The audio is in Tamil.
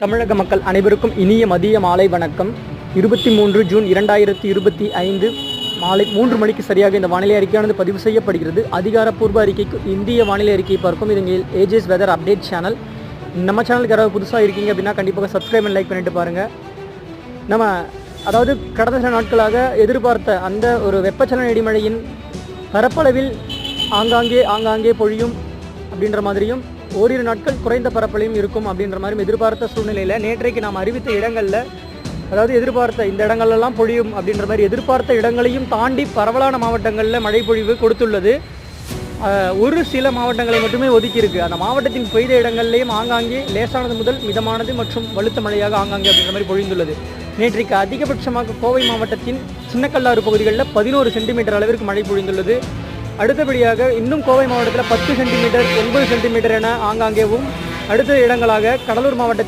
தமிழக மக்கள் அனைவருக்கும் இனிய மதிய மாலை வணக்கம். இருபத்தி மூன்று ஜூன் இரண்டாயிரத்தி இருபத்தி ஐந்து மாலை மூன்று மணிக்கு சரியாக இந்த வானிலை அறிக்கையானது பதிவு செய்யப்படுகிறது. அதிகாரப்பூர்வ அறிக்கைக்கு இந்திய வானிலை அறிக்கையை பார்க்கும் இது எங்கள் ஏஜேஸ் வெதர் அப்டேட் சேனல் நம்ம சேனலுக்கு யாராவது புதுசாக இருக்கீங்க அப்படின்னா கண்டிப்பாக சப்ஸ்கிரைப் அண்ட் லைக் பண்ணிட்டு பாருங்கள் நம்ம அதாவது கடந்த சில நாட்களாக எதிர்பார்த்த அந்த ஒரு வெப்பச்சலன இடிமழையின் பரப்பளவில் ஆங்காங்கே ஆங்காங்கே பொழியும் அப்படின்ற மாதிரியும் ஓரிரு நாட்கள் குறைந்த பரப்பளையும் இருக்கும் அப்படின்ற மாதிரி எதிர்பார்த்த சூழ்நிலையில் நேற்றைக்கு நாம் அறிவித்த இடங்களில் அதாவது எதிர்பார்த்த இந்த இடங்கள்லாம் பொழியும் அப்படின்ற மாதிரி எதிர்பார்த்த இடங்களையும் தாண்டி பரவலான மாவட்டங்களில் மழை பொழிவு கொடுத்துள்ளது. ஒரு சில மாவட்டங்களை மட்டுமே ஒதுக்கியிருக்கு. அந்த மாவட்டத்தின் பெய்த இடங்கள்லேயும் ஆங்காங்கே லேசானது முதல் மிதமானது மற்றும் வலுத்த மழையாக ஆங்காங்கே அப்படின்ற மாதிரி பொழிந்துள்ளது. நேற்றைக்கு அதிகபட்சமாக கோவை மாவட்டத்தின் சின்னக்கல்லாறு பகுதிகளில் பதினோரு சென்டிமீட்டர் அளவிற்கு மழை பொழிந்துள்ளது. அடுத்தபடியாக இன்னும் கோவை மாவட்டத்தில் பத்து சென்டிமீட்டர் ஒன்பது சென்டிமீட்டர் என ஆங்காங்கேவும் அடுத்த இடங்களாக கடலூர் மாவட்டத்தில்